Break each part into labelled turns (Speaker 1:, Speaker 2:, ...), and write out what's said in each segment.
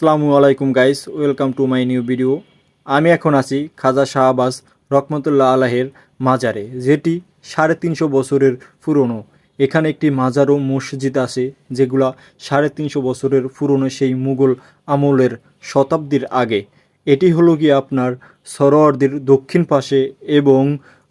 Speaker 1: আসসালামু আলাইকুম guys, welcome to my new video. আমি এখন আছি খাজা শাহবাজ রহমতুল্লাহ আলাহের মাজারে, যেটি সাড়ে তিনশো বছরের পুরনো। এখানে একটি মাজার ও মসজিদ আছে, যেগুলা সাড়ে তিনশো বছরের পুরনো সেই মুঘল আমলের শতাব্দীর আগে। এটি হলো গিয়ে আপনার সরোয়ারদের দক্ষিণ পাশে এবং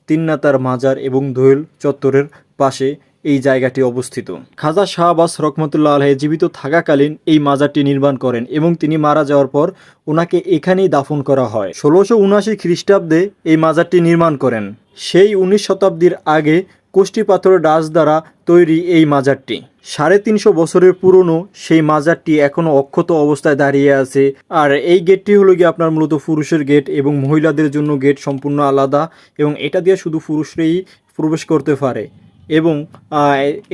Speaker 1: তিন্নাতার মাজার এবং দোয়েল চত্বরের পাশে এই জায়গাটি অবস্থিত। খাজা শাহবাজ রহমতুল্লাহ আলহে জীবিত থাকাকালীন এই মাজারটি নির্মাণ করেন এবং তিনি মারা যাওয়ার পর ওনাকে এখানেই দাফন করা হয়। ষোলোশো উনআশি খ্রিস্টাব্দে এই মাজারটি নির্মাণ করেন। সেই উনিশ শতাব্দীর আগে কোষ্টি পাথরের ডাচ দ্বারা তৈরি এই মাজারটি। সাড়ে তিনশো বছরের পুরনো সেই মাজারটি এখনও অক্ষত অবস্থায় দাঁড়িয়ে আছে। আর এই গেটটি হলো গিয়ে আপনার মূলত পুরুষের গেট এবং মহিলাদের জন্য গেট সম্পূর্ণ আলাদা এবং এটা দিয়ে শুধু পুরুষরাই প্রবেশ করতে পারে। এবং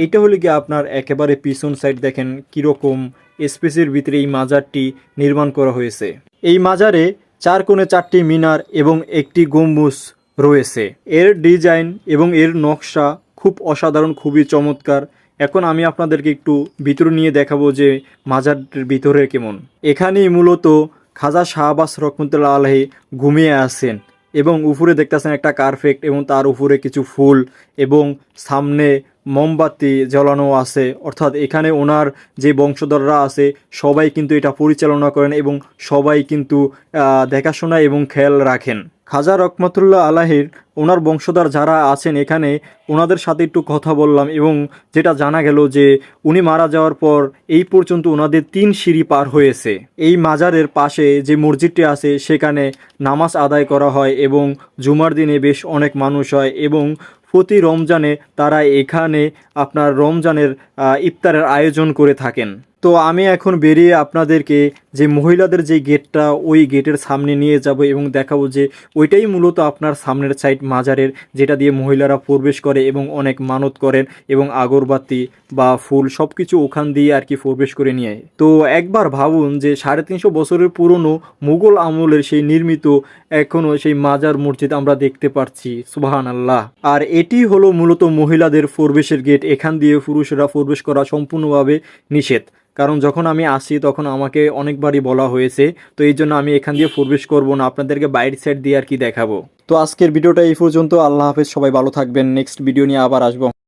Speaker 1: এইটা হলো গিয়ে আপনার একেবারে পিছন সাইড দেখেন কীরকম স্পেসের ভিতরে এই মাজারটি নির্মাণ করা হয়েছে। এই মাজারে চার কোণে চারটি মিনার এবং একটি গম্বুজ রয়েছে। এর ডিজাইন এবং এর নকশা খুব অসাধারণ, খুবই চমৎকার। এখন আমি আপনাদেরকে একটু ভিতরে নিয়ে দেখাবো যে মাজারটির ভিতরে কেমন। এখানেই মূলত খাজা শাহবাজ রহমতুল্লাহ আলহী ঘুমিয়ে আছেন। এবং উপরে দেখতেছেন একটা কারফেক্ট এবং তার উপরে কিছু ফুল এবং সামনে মোমবাতি জ্বালানো আছে। অর্থাৎ এখানে ওনার যে বংশধররা আছে, সবাই কিন্তু এটা পরিচালনা করেন এবং সবাই কিন্তু দেখাশোনা এবং খেয়াল রাখেন। খাজা রকমতুল্লাহ আলাহির ওনার বংশধর যারা আছেন এখানে ওনাদের সাথে একটু কথা বললাম এবং যেটা জানা গেল যে উনি মারা যাওয়ার পর এই পর্যন্ত ওনাদের তিন সিঁড়ি পার হয়েছে। এই মাজারের পাশে যে মসজিদটি আছে, সেখানে নামাজ আদায় করা হয় এবং জুমার দিনে বেশ অনেক মানুষ হয় এবং প্রতি রমজানে তারা এখানে আপনার রমজানের ইফতারের আয়োজন করে থাকেন। তো আমি এখন বেরিয়ে আপনাদেরকে যে মহিলাদের যে গেটটা, ওই গেটের সামনে নিয়ে যাব এবং দেখাবো যে ওইটাই মূলত আপনার সামনের সাইড মাজারের, যেটা দিয়ে মহিলারা প্রবেশ করে এবং অনেক মানত করেন এবং আগরবাতি বা ফুল সব কিছু ওখান দিয়ে আর কি প্রবেশ করে নিয়ে। তো একবার ভাবুন যে সাড়ে তিনশো বছরের পুরনো মুঘল আমলের সেই নির্মিত এখনও সেই মাজার মসজিদ আমরা দেখতে পাচ্ছি। সুবাহান আল্লাহ আর এটি হলো মূলত মহিলাদের প্রবেশের গেট এখান দিয়ে পুরুষরা প্রবেশ করা সম্পূর্ণভাবে নিষেধ। কারণ যখন আমি আসি তখন আমাকে অনেকবারই বলা হয়েছে, তো এই জন্য আমি এখান দিয়ে প্রবেশ করব না, আপনাদেরকে বাইরের সাইড দিয়ে আর কি দেখাবো। তো আজকের ভিডিওটা এই পর্যন্ত, আল্লাহ হাফেজ, সবাই ভালো থাকবেন, নেক্সট ভিডিও নিয়ে আবার আসব।